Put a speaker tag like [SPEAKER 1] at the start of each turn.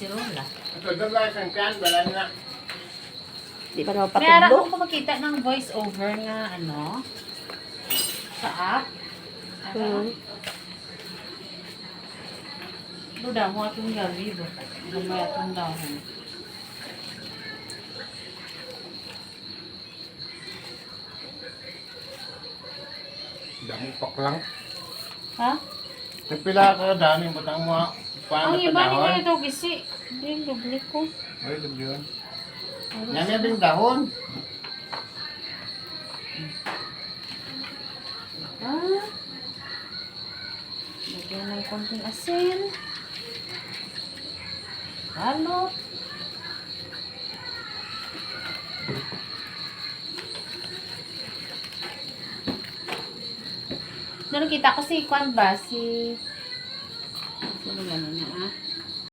[SPEAKER 1] kasirola.
[SPEAKER 2] Ito, doon lang isang kan, wala na.
[SPEAKER 3] Di pa naman
[SPEAKER 1] May ara
[SPEAKER 3] patulog.
[SPEAKER 1] ko makita ng voice over nga ano sa app.
[SPEAKER 3] Hmm.
[SPEAKER 1] Ano daw mo atong gabi ba? Gamay atong dahon.
[SPEAKER 2] Dami pak lang.
[SPEAKER 1] Ha?
[SPEAKER 2] Nagpila ka dami, butang mo. Paano
[SPEAKER 1] Ang iba ni
[SPEAKER 2] dahon?
[SPEAKER 1] nga ito kasi. Hindi doble ko.
[SPEAKER 2] Ay, doon yun. Yan yung bing dahon.
[SPEAKER 1] Ah. Lagyan ng konting asin. Balot. Doon kita ko si Kwan ba? Si Có người?